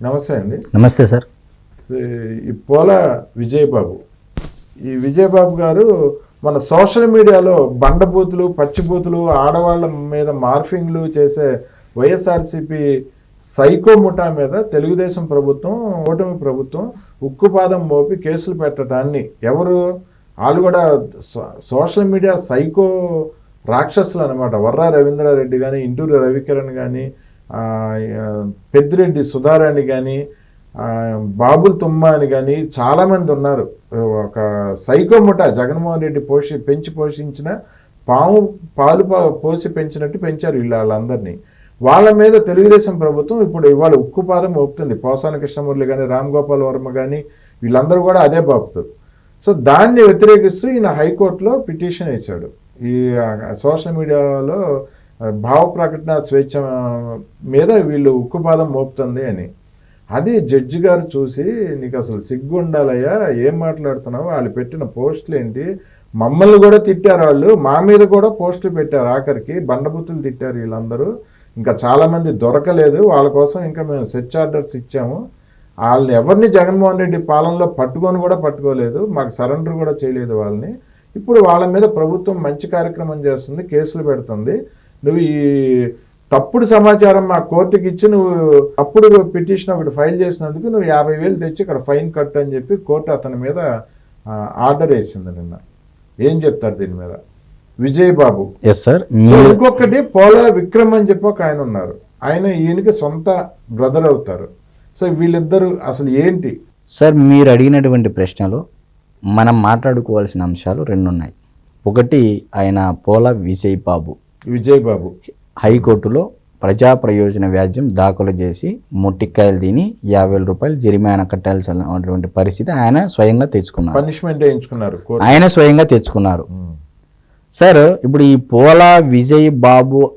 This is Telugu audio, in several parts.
నమస్తే అండి. నమస్తే సార్. ఈ పోల విజయబాబు. ఈ విజయబాబు గారు మన సోషల్ మీడియాలో బండబూతులు పచ్చిబూతులు ఆడవాళ్ళ మీద మార్ఫింగ్లు చేసే వైఎస్ఆర్సిపి సైకో ముఠా మీద తెలుగుదేశం ప్రభుత్వం కూటమి ప్రభుత్వం ఉక్కుపాదం మోపి కేసులు పెట్టడాన్ని ఎవరు? వాళ్ళు కూడా సోషల్ మీడియా సైకో రాక్షసులు అనమాట వర్రా రవీంద్రారెడ్డి కానీ ఇంటూరి రవికిరణ్ కానీ పెద్దిరెడ్డి సుధారాణి కానీ బాబుల్ తుమ్మ అని కానీ చాలామంది ఉన్నారు. ఒక సైకో ముఠ జగన్మోహన్ రెడ్డి పోషి పెంచి పోషించిన పాము పాలు పోసి పెంచినట్టు పెంచారు వీళ్ళందరినీ. వాళ్ళ మీద తెలుగుదేశం ప్రభుత్వం ఇప్పుడు ఇవాళ ఉక్కుపాదం ఒప్పుతుంది పోసాన కృష్ణమూర్తి కానీ రామ్ గోపాల్ వర్మ కానీ వీళ్ళందరూ కూడా అదే బాపుతారు. సో దాన్ని వ్యతిరేకిస్తూ ఈయన హైకోర్టులో పిటిషన్ వేశాడు. ఈ సోషల్ మీడియాలో భావ ప్రకటన స్వేచ్ఛ మీద వీళ్ళు ఉక్కుపాదం మోపుతుంది అని. అది జడ్జి గారు చూసి నీకు అసలు సిగ్గుండాలయ్యా ఏం మాట్లాడుతున్నావు? వాళ్ళు పెట్టిన పోస్టులు ఏంటి? మమ్మల్ని కూడా తిట్టారు వాళ్ళు. మా మీద కూడా పోస్టులు పెట్టారు ఆఖరికి. బండబుత్తులు తిట్టారు వీళ్ళందరూ. ఇంకా చాలామంది దొరకలేదు. వాళ్ళ కోసం ఇంకా మేము సెర్చ్ ఆర్డర్స్ ఇచ్చాము. వాళ్ళని ఎవరిని జగన్మోహన్ రెడ్డి పాలనలో పట్టుకొని కూడా పట్టుకోలేదు. మాకు సరెండర్ కూడా చేయలేదు వాళ్ళని. ఇప్పుడు వాళ్ళ మీద ప్రభుత్వం మంచి కార్యక్రమం చేస్తుంది కేసులు పెడుతుంది. నువ్వు ఈ తప్పుడు సమాచారం మా కోర్టుకి ఇచ్చి నువ్వు అప్పుడు పిటిషన్ ఒకటి ఫైల్ చేసినందుకు నువ్వు యాభై వేలు తెచ్చి ఇక్కడ ఫైన్ కట్టు అని చెప్పి కోర్టు అతని మీద ఆర్డర్ వేసింది నిన్న. ఏం చెప్తారు దీని మీద? విజయ్ బాబు. ఎస్ సార్ ఇంకొకటి పోలా విక్రమ్ అని చెప్పి ఒక ఆయన ఉన్నారు. ఆయన ఈయనకి సొంత బ్రదర్ అవుతారు. సో వీళ్ళిద్దరు అసలు ఏంటి? సార్ మీరు అడిగినటువంటి ప్రశ్నలో మనం మాట్లాడుకోవాల్సిన అంశాలు రెండు ఉన్నాయి ఒకటి ఆయన పోల విజయ్ బాబు. విజయ్ బాబు హైకోర్టులో ప్రజా ప్రయోజన వ్యాజ్యం దాఖలు చేసి మొట్టికాయలు తిని యాభై వేల రూపాయలు జరిమానా కట్టాల్సినటువంటి పరిస్థితి ఆయన స్వయంగా తెచ్చుకున్నారు. పనిష్మెంట్ వేయించుకున్నారు ఆయన స్వయంగా తెచ్చుకున్నారు. సార్ ఇప్పుడు ఈ పోలా విజయ్ బాబు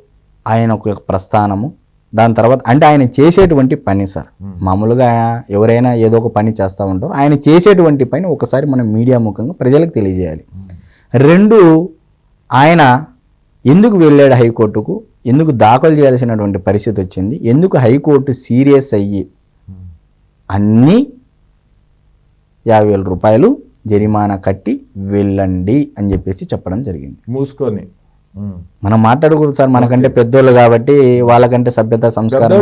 ఆయన ఒక ప్రస్థానము. దాని తర్వాత అంటే ఆయన చేసేటువంటి పని సార్. మామూలుగా ఎవరైనా ఏదో ఒక పని చేస్తూ ఉంటారు. ఆయన చేసేటువంటి పని ఒకసారి మనం మీడియా ముఖంగా ప్రజలకు తెలియజేయాలి. రెండు ఆయన ఎందుకు వెళ్ళాడు హైకోర్టుకు? ఎందుకు దాఖలు చేయాల్సినటువంటి పరిస్థితి వచ్చింది? ఎందుకు హైకోర్టు సీరియస్ అయ్యి అన్నీ యాభై వేల రూపాయలు జరిమానా కట్టి వెళ్ళండి అని చెప్పేసి చెప్పడం జరిగింది. మూసుకొని. మనం మాట్లాడకూడదు సార్ మనకంటే పెద్దోళ్ళు కాబట్టి వాళ్ళకంటే సభ్యత సంస్కారం.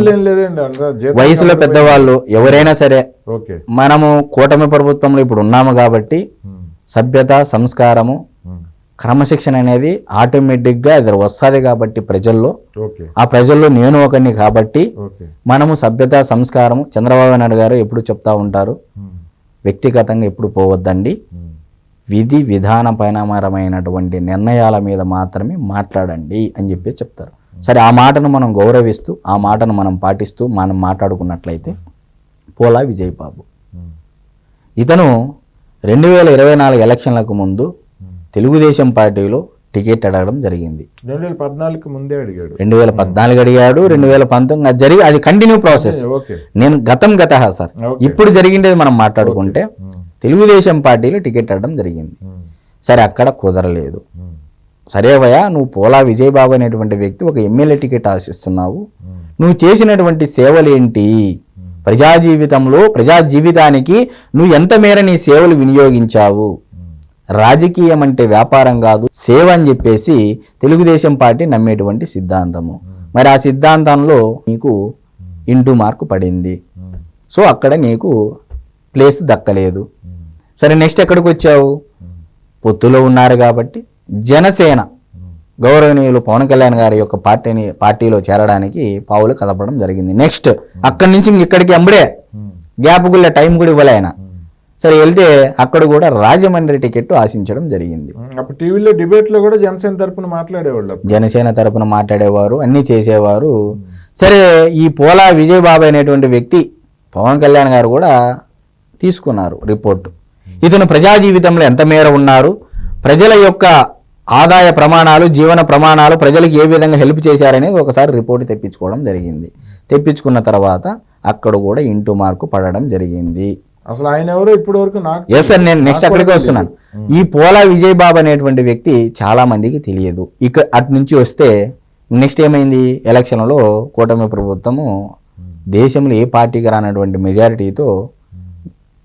వయసులో పెద్దవాళ్ళు ఎవరైనా సరే మనము కూటమి ప్రభుత్వంలో ఇప్పుడు ఉన్నాము కాబట్టి. సభ్యత సంస్కారము. క్రమశిక్షణ అనేది ఆటోమేటిక్గా అది వస్తుంది కాబట్టి ప్రజల్లో. ఆ ప్రజల్లో నేను ఒకరిని కాబట్టి మనము సభ్యత సంస్కారము చంద్రబాబు నాయుడు గారు ఎప్పుడు చెప్తా ఉంటారు. వ్యక్తిగతంగా ఎప్పుడు పోవద్దండి. విధి విధాన పరిణామమైనటువంటి నిర్ణయాల మీద మాత్రమే మాట్లాడండి అని చెప్పి చెప్తారు. సరే ఆ మాటను మనం గౌరవిస్తూ ఆ మాటను మనం పాటిస్తూ మనం మాట్లాడుకున్నట్లయితే పోలా విజయ్ బాబు ఉమ్. ఇతను రెండు వేల ఇరవై నాలుగు ఎలక్షన్లకు ముందు తెలుగుదేశం పార్టీలో టికెట్ అడగడం జరిగింది. రెండు వేల పద్నాలుగుకి ముందే అడిగాడు. రెండు వేల పద్నాలుగు అడిగాడు రెండు వేల పంతొమ్మిది అది జరిగి అది కంటిన్యూ ప్రాసెస్ నేను గతం గత సార్. ఇప్పుడు జరిగిండేది మనం మాట్లాడుకుంటే. తెలుగుదేశం పార్టీలో టికెట్ అడగడం జరిగింది. సరే అక్కడ కుదరలేదు. ఉమ్. సరే భయ నువ్వు పోలా విజయబాబు అనేటువంటి వ్యక్తి ఒక ఎమ్మెల్యే టికెట్ ఆశిస్తున్నావు. నువ్వు చేసినటువంటి సేవలు ఏంటి? ప్రజా జీవితంలో ప్రజా జీవితానికి నువ్వు ఎంత మేర నీ సేవలు వినియోగించావు? రాజకీయం అంటే వ్యాపారం కాదు సేవ అని చెప్పేసి తెలుగుదేశం పార్టీ నమ్మేటువంటి సిద్ధాంతము. మరి ఆ సిద్ధాంతంలో నీకు ఇంటూ మార్కు పడింది. సో అక్కడ నీకు ప్లేస్ దక్కలేదు. సరే నెక్స్ట్ ఎక్కడికి వచ్చావు? పొత్తులో ఉన్నారు కాబట్టి జనసేన గౌరవనీయులు పవన్ కళ్యాణ్ గారి యొక్క పార్టీని పార్టీలో చేరడానికి పావులు కదపడం జరిగింది. నెక్స్ట్ అక్కడి నుంచి ఇక్కడికి అంబడే. గ్యాప్ గుళ్ళ టైం కూడా ఇవ్వలే ఆయన. సరే వెళ్తే అక్కడ కూడా రాజమండ్రి టికెట్ ఆశించడం జరిగింది. అప్పుడు టీవీలో డిబేట్లో కూడా జనసేన తరపున మాట్లాడేవాళ్ళు. జనసేన తరపున మాట్లాడేవారు అన్నీ చేసేవారు. సరే ఈ పోలా విజయబాబు అనేటువంటి వ్యక్తి పవన్ కళ్యాణ్ గారు కూడా తీసుకున్నారు రిపోర్టు. ఇతను ప్రజా జీవితంలో ఎంత మేర ఉన్నారు ప్రజల యొక్క ఆదాయ ప్రమాణాలు జీవన ప్రమాణాలు ప్రజలకు ఏ విధంగా హెల్ప్ చేశారనేది ఒకసారి రిపోర్ట్ తెప్పించుకోవడం జరిగింది. తెప్పించుకున్న తర్వాత అక్కడ కూడా ఇంటూ మార్కు పడడం జరిగింది. అసలు ఆయన ఎవరో ఇప్పటి వరకు నాకు ఎస్ సార్ నేను నెక్స్ట్ నాకు అక్కడికి కూడా వస్తున్నాను. ఈ పోలా విజయ్ బాబు అనేటువంటి వ్యక్తి చాలా మందికి తెలియదు. ఇక అటు నుంచి వస్తే నెక్స్ట్ ఏమైంది? ఎలక్షన్లో కూటమి ప్రభుత్వము దేశంలో ఏ పార్టీకి రానటువంటి మెజారిటీతో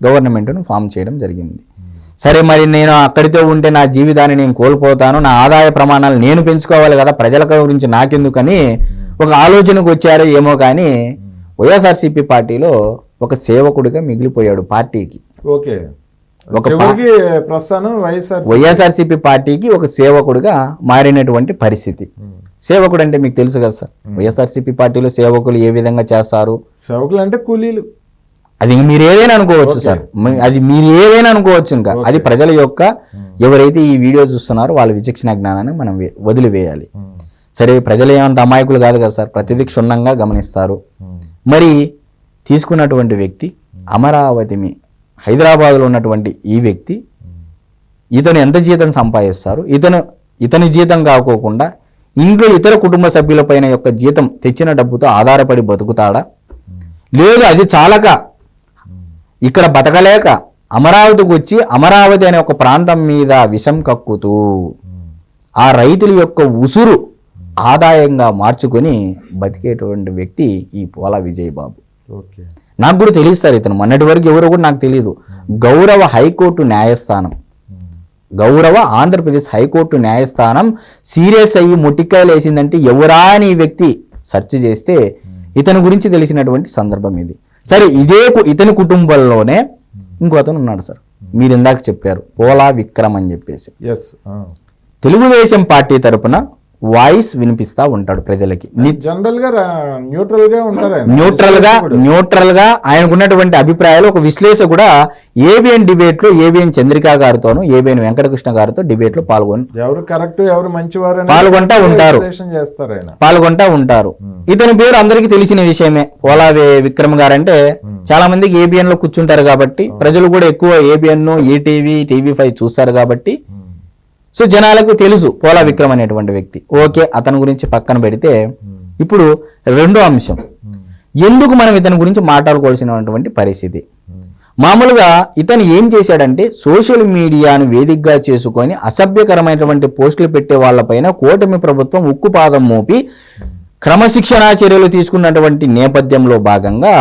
గవర్నమెంట్ను ఫామ్ చేయడం జరిగింది. సరే మరి నేను అక్కడితో ఉంటే నా జీవితాన్ని నేను కోల్పోతాను నా ఆదాయ ప్రమాణాలు నేను పెంచుకోవాలి కదా ప్రజల గురించి నాకెందుకని ఒక ఆలోచనకు వచ్చారో ఏమో కానీ వైఎస్ఆర్సీపీ పార్టీలో ఒక సేవకుడిగా మిగిలిపోయాడు పార్టీకి. ఓకే. ఒక వైఎస్ఆర్సీపీ పార్టీకి ఒక సేవకుడిగా మారినటువంటి పరిస్థితి. సేవకుడు అంటే మీకు తెలుసు కదా సార్. వైఎస్ఆర్సీపీ పార్టీలో సేవకులు ఏ విధంగా చేస్తారు? సేవకులు అంటే కూలీలు. అది మీరు ఏదైనా అనుకోవచ్చు సార్. అది మీరు ఏదైనా అనుకోవచ్చు ఇంకా. అది ప్రజల యొక్క ఎవరైతే ఈ వీడియో చూస్తున్నారో వాళ్ళ విచక్షణ జ్ఞానాన్ని మనం వదిలివేయాలి. సరే ప్రజలు ఏమంత అమాయకులు కాదు కదా సార్. ప్రతిదీ క్షుణ్ణంగా గమనిస్తారు. మరి తీసుకున్నటువంటి వ్యక్తి అమరావతి మీ హైదరాబాద్లో ఉన్నటువంటి ఈ వ్యక్తి ఇతను ఎంత జీతం సంపాదిస్తారు? ఇతను ఇతని జీతం కాకోకుండా ఇంట్లో ఇతర కుటుంబ సభ్యులపైన యొక్క జీతం తెచ్చిన డబ్బుతో ఆధారపడి బతుకుతాడా? లేదు అది చాలక. ఇక్కడ బతకలేక అమరావతికి వచ్చి అమరావతి అనే ఒక ప్రాంతం మీద విషం కక్కుతూ ఆ రైతుల యొక్క ఉసురు ఆదాయంగా మార్చుకొని బతికేటువంటి వ్యక్తి ఈ పోల విజయ్ బాబు నాకు కూడా తెలియదు సార్ ఇతను. మొన్నటి వరకు ఎవరో కూడా నాకు తెలియదు గౌరవ హైకోర్టు న్యాయస్థానం. గౌరవ ఆంధ్రప్రదేశ్ హైకోర్టు న్యాయస్థానం సీరియస్ అయ్యి ముట్టికాయలు వేసిందంటే ఎవరా అని వ్యక్తి సెర్చ్ చేస్తే ఇతని గురించి తెలిసినటువంటి సందర్భం ఇది. సరే ఇదే ఇతని కుటుంబంలోనే ఇంకో అతను ఉన్నాడు సార్. మీరు ఇందాక చెప్పారు పోలా విక్రమ్ అని చెప్పేసి. తెలుగుదేశం పార్టీ తరపున వాయిస్ వినిపిస్తా ఉంటాడు ప్రజలకి. జనరల్గా న్యూట్రల్గా ఉంటారు. న్యూట్రల్గా న్యూట్రల్గా ఆయనకున్నటువంటి అభిప్రాయాలు ఒక విశ్లేష కూడా ఏబిఎన్ డిబేట్లో ఏబిఎన్ చంద్రిక గారితోను ఏబిఎన్ వెంకటకృష్ణ గారితో డిబేట్లో పాల్గొని ఎవరు కరెక్ట్ ఎవరు మంచివారు పాల్గొంటా ఉంటారు. పాల్గొంటా ఉంటారు. ఇతని పేరు అందరికీ తెలిసిన విషయమే. వే- విక్రమ్ గారు అంటే చాలా మందికి ఏబిఎన్లో కూర్చుంటారు కాబట్టి ప్రజలు కూడా ఎక్కువ ఏబిఎన్ ఈటీవీ టీవీ ఫైవ్ చూస్తారు కాబట్టి సో జనాలకు తెలుసు పోలా విక్రమ్ అనేటువంటి వ్యక్తి. ఓకే అతని గురించి పక్కన పెడితే ఇప్పుడు రెండో అంశం. ఎందుకు మనం ఇతని గురించి మాట్లాడుకోవాల్సినటువంటి పరిస్థితి? మామూలుగా ఇతను ఏం చేశాడంటే సోషల్ మీడియాను వేదికగా చేసుకొని అసభ్యకరమైనటువంటి పోస్టులు పెట్టే వాళ్ళపైన కూటమి ప్రభుత్వం ఉక్కుపాదం మోపి క్రమశిక్షణా చర్యలు తీసుకున్నటువంటి నేపథ్యంలో భాగంగా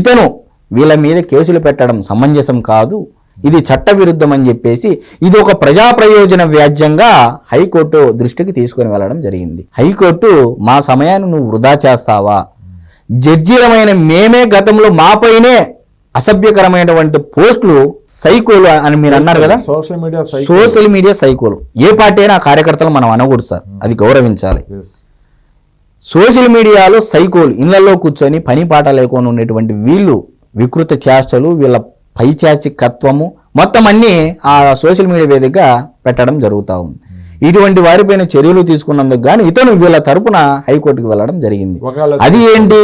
ఇతను వీళ్ళ మీద కేసులు పెట్టడం సమంజసం కాదు ఇది చట్టవిరుద్ధం అని చెప్పేసి ఇది ఒక ప్రజా ప్రయోజన వ్యాజ్యంగా హైకోర్టు దృష్టికి తీసుకొని వెళ్ళడం జరిగింది. హైకోర్టు మా సమయాన్ని నువ్వు వృధా చేస్తావా? జడ్జీలమైన మేమే గతంలో మాపైనే అసభ్యకరమైనటువంటి పోస్టులు సైకోలు అని మీరు అన్నారు కదా? సోషల్ మీడియా సోషల్ మీడియా సైకోలు. ఏ పార్టీ అయినా కార్యకర్తలు మనం అనకూడదు సార్. అది గౌరవించాలి. సోషల్ మీడియాలో సైకోలు ఇళ్ళలో కూర్చొని పని పాట లేకుండా ఉండేటువంటి వీళ్ళు వికృత చేష్టలు వీళ్ళ పైచాచికత్వము మొత్తం అన్నీ ఆ సోషల్ మీడియా వేదికగా పెట్టడం జరుగుతూ ఉంది. ఇటువంటి వారిపైన చర్యలు తీసుకున్నందుకు గాను ఇతను వీళ్ళ తరపున హైకోర్టుకు వెళ్ళడం జరిగింది. అది ఏంటి?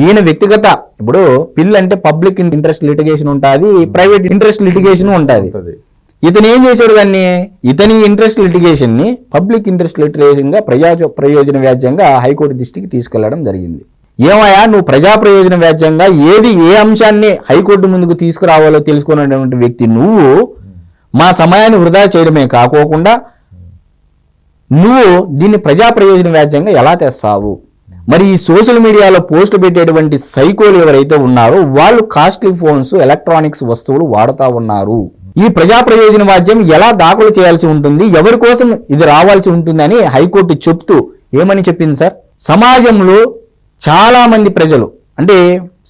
ఈయన వ్యక్తిగత ఇప్పుడు పిల్ అంటే పబ్లిక్ ఇంట్రెస్ట్ లిటిగేషన్ ఉంటుంది ప్రైవేట్ ఇంట్రెస్ట్ లిటిగేషన్ ఉంటుంది. ఇతను ఏం చేశాడు దాన్ని ఇతని ఇంట్రెస్ట్ లిటిగేషన్ని పబ్లిక్ ఇంట్రెస్ట్ లిటిగేషన్గా ప్రజా ప్రయోజన వ్యాజ్యంగా హైకోర్టు దృష్టికి తీసుకెళ్ళడం జరిగింది. ఏమయ్యా నువ్వు ప్రజా ప్రయోజన వ్యాజ్యంగా ఏది ఏ అంశాన్ని హైకోర్టు ముందుకు తీసుకురావాలో తెలుసుకున్నటువంటి వ్యక్తి నువ్వు మా సమయాన్ని వృధా చేయడమే కాకోకుండా నువ్వు దీన్ని ప్రజా ప్రయోజన వ్యాజ్యంగా ఎలా తెస్తావు? మరి ఈ సోషల్ మీడియాలో పోస్ట్ పెట్టేటువంటి సైకోలు ఎవరైతే ఉన్నారో వాళ్ళు కాస్ట్లీ ఫోన్స్ ఎలక్ట్రానిక్స్ వస్తువులు వాడుతూ ఉన్నారు. ఈ ప్రజా ప్రయోజన వాద్యం ఎలా దాఖలు చేయాల్సి ఉంటుంది ఎవరి కోసం ఇది రావాల్సి ఉంటుందని హైకోర్టు చెప్తూ ఏమని చెప్పింది సార్? సమాజంలో చాలా మంది ప్రజలు అంటే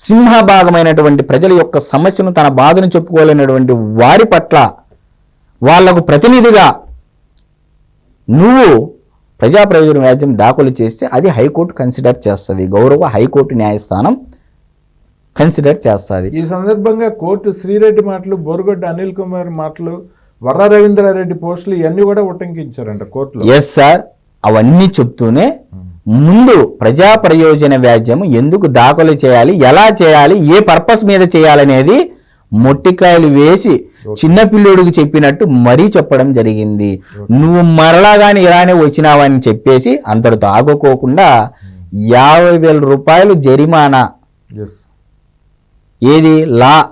సింహభాగమైనటువంటి ప్రజల యొక్క సమస్యను తన బాధను చెప్పుకోలేనటువంటి వారి పట్ల వాళ్ళకు ప్రతినిధిగా నువ్వు ప్రజా ప్రయోజన వ్యాజ్యం దాఖలు చేస్తే అది హైకోర్టు కన్సిడర్ చేస్తుంది. గౌరవ హైకోర్టు న్యాయస్థానం కన్సిడర్ చేస్తుంది. ఈ సందర్భంగా కోర్టు శ్రీరెడ్డి మాటలు బోరుగడ్డ అనిల్ కుమార్ మాటలు వర్ర రవీంద్రారెడ్డి పోస్టులు ఇవన్నీ కూడా ఉటంకించారంట కోర్టులో. ఎస్ సార్ అవన్నీ చెప్తూనే ముందు ప్రజా ప్రయోజన వ్యాజ్యం ఎందుకు దాఖలు చేయాలి? ఎలా చేయాలి? ఏ పర్పస్ మీద చేయాలనేది మొట్టికాయలు వేసి చిన్న పిల్లోడికి చెప్పినట్టు మరీ చెప్పడం జరిగింది. నువ్వు మరలా కానీ ఇలానే వచ్చినావని చెప్పేసి అంతటితో ఆగుకోకుండా యాభై వేల రూపాయలు జరిమానా. ఏది? లా.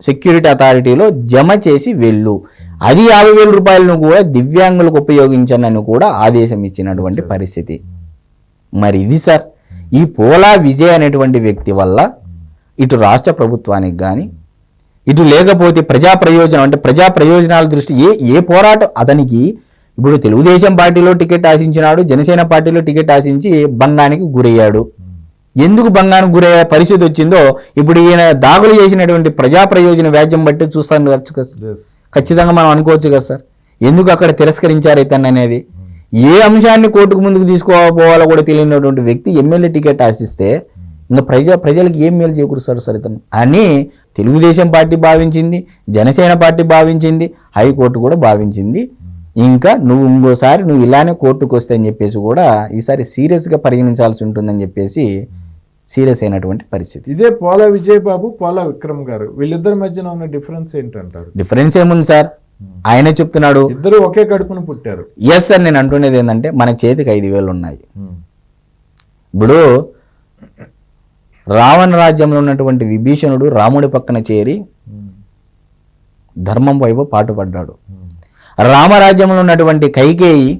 సెక్యూరిటీ అథారిటీలో జమ చేసి వెళ్ళు. అది యాభై వేల రూపాయలను కూడా దివ్యాంగులకు ఉపయోగించనని కూడా ఆదేశం ఇచ్చినటువంటి పరిస్థితి. మరి ఇది సార్. ఈ పోలా విజయ్ అనేటువంటి వ్యక్తి వల్ల ఇటు రాష్ట్ర ప్రభుత్వానికి కానీ ఇటు లేకపోతే ప్రజా ప్రయోజనం అంటే ప్రజా ప్రయోజనాల దృష్టి ఏ ఏ పోరాటం అతనికి ఇప్పుడు తెలుగుదేశం పార్టీలో టికెట్ ఆశించినాడు జనసేన పార్టీలో టికెట్ ఆశించి భంగానికి గురయ్యాడు. ఎందుకు భంగానికి గురయ్యే పరిస్థితి వచ్చిందో ఇప్పుడు ఈయన దాఖలు చేసినటువంటి ప్రజా ప్రయోజన వ్యాజ్యం బట్టి చూస్తాను. ఖచ్చితంగా మనం అనుకోవచ్చు కదా సార్. ఎందుకు అక్కడ తిరస్కరించారు ఇతన్ని అనేది? ఏ అంశాన్ని కోర్టుకు ముందుకు తీసుకోపోవాలో కూడా తెలియనటువంటి వ్యక్తి ఎమ్మెల్యే టికెట్ ఆశిస్తే ఇంకా ప్రజా ప్రజలకు ఏం మేలు చేకూరుస్తాడు సార్ ఇతను? అని తెలుగుదేశం పార్టీ భావించింది జనసేన పార్టీ భావించింది హైకోర్టు కూడా భావించింది. ఇంకా నువ్వు ఇంకోసారి నువ్వు ఇలానే కోర్టుకు వస్తే అని చెప్పేసి కూడా ఈసారి సీరియస్గా పరిగణించాల్సి ఉంటుందని చెప్పేసి సీరియస్ అయినటువంటి పరిస్థితి. ఇదే పోల విజయ్ బాబు పోల విక్రమ్ గారు. వీళ్ళిద్దరి మధ్యన ఉన్న డిఫరెన్స్ ఏంటంటారు? డిఫరెన్స్ ఏముంది సార్? ఆయనే చెప్తున్నాడు ఇద్దరు ఒకే కడుపున పుట్టారు. ఎస్ అని నేను అంటున్నది ఏంటంటే మన చేతికి ఐదు వేలు ఉన్నాయి. ఇప్పుడు రావణ రాజ్యంలో ఉన్నటువంటి విభీషణుడు రాముడి పక్కన చేరి ధర్మం వైపు పాటుపడ్డాడు. రామరాజ్యంలో ఉన్నటువంటి కైకేయి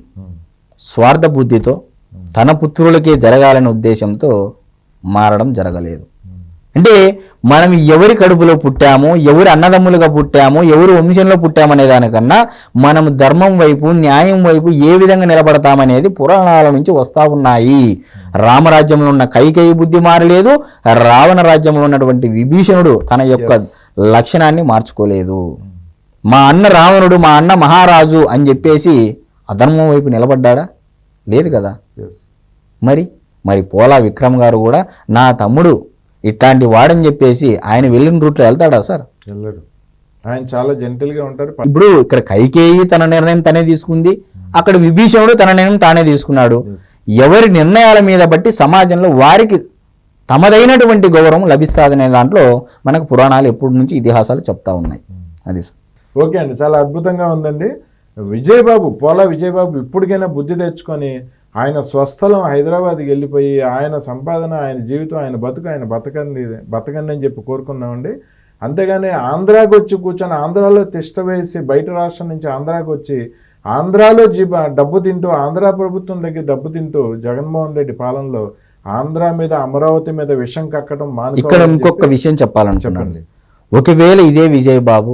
స్వార్థ బుద్ధితో తన పుత్రులకే జరగాలనే ఉద్దేశంతో మారడం జరగలేదు. అంటే మనం ఎవరి కడుపులో పుట్టామో ఎవరి అన్నదమ్ములుగా పుట్టామో ఎవరి వంశంలో పుట్టామనే దానికన్నా మనం ధర్మం వైపు న్యాయం వైపు ఏ విధంగా నిలబడతామనేది పురాణాల నుంచి వస్తా ఉన్నాయి. రామరాజ్యంలో ఉన్న కైకేయి బుద్ధి మారలేదు రావణ రాజ్యంలో ఉన్నటువంటి విభీషణుడు తన యొక్క లక్షణాన్ని మార్చుకోలేదు. మా అన్న రావణుడు మా అన్న మహారాజు అని చెప్పేసి అధర్మం వైపు నిలబడ్డాడా? లేదు కదా? మరి మరి పోలా విక్రమ్ గారు కూడా నా తమ్ముడు ఇట్లాంటి వాడని చెప్పేసి ఆయన వెళ్ళిన రూట్లో వెళ్తాడా సార్? వెళ్ళరు ఆయన చాలా జెంటిల్గా ఉంటారు. ఇప్పుడు ఇక్కడ కైకేయి తన నిర్ణయం తనే తీసుకుంది. అక్కడ విభీషణుడు తన నిర్ణయం తానే తీసుకున్నాడు. ఎవరి నిర్ణయాల మీద బట్టి సమాజంలో వారికి తమదైనటువంటి గౌరవం లభిస్తాదనే దాంట్లో మనకు పురాణాలు ఎప్పటి నుంచి ఇతిహాసాలు చెప్తా ఉన్నాయి. అది సార్. ఓకే అండి. చాలా అద్భుతంగా ఉందండి. విజయబాబు పోలా విజయబాబు ఇప్పటికైనా బుద్ధి తెచ్చుకొని ఆయన స్వస్థలం హైదరాబాద్కి వెళ్ళిపోయి ఆయన సంపాదన ఆయన జీవితం ఆయన బతుకు ఆయన బతకండి బతకండి అని చెప్పి కోరుకున్నామండి అంతేగాని ఆంధ్రాకి వచ్చి కూర్చొని ఆంధ్రాలో తిష్ట వేసి బయట రాష్ట్రం నుంచి ఆంధ్రాకి వచ్చి ఆంధ్రాలో జీ డబ్బు తింటూ ఆంధ్ర ప్రభుత్వం దగ్గర డబ్బు తింటూ జగన్మోహన్ రెడ్డి పాలనలో ఆంధ్ర మీద అమరావతి మీద విషం కక్కడం ఇక్కడ ఇంకొక విషయం చెప్పాలనుకున్నాను. ఒకవేళ ఇదే విజయ్ బాబు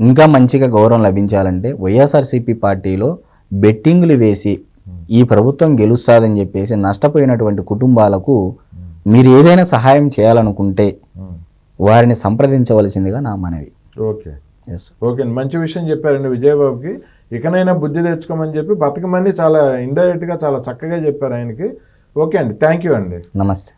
ఇంకా మంచిగా గౌరవం లభించాలంటే వైఎస్ఆర్సీపీ పార్టీలో బెట్టింగ్లు వేసి ఈ ప్రభుత్వం గెలుస్తాదని చెప్పేసి నష్టపోయినటువంటి కుటుంబాలకు మీరు ఏదైనా సహాయం చేయాలనుకుంటే. వారిని సంప్రదించవలసిందిగా నా మనవి. ఓకే. ఎస్ ఓకే మంచి విషయం చెప్పారండి విజయబాబుకి. ఇకనైనా బుద్ధి తెచ్చుకోమని చెప్పి బతకమని చాలా ఇండైరెక్ట్గా చాలా చక్కగా చెప్పారు ఆయనకి. ఓకే అండి థ్యాంక్ యూ అండి. నమస్తే.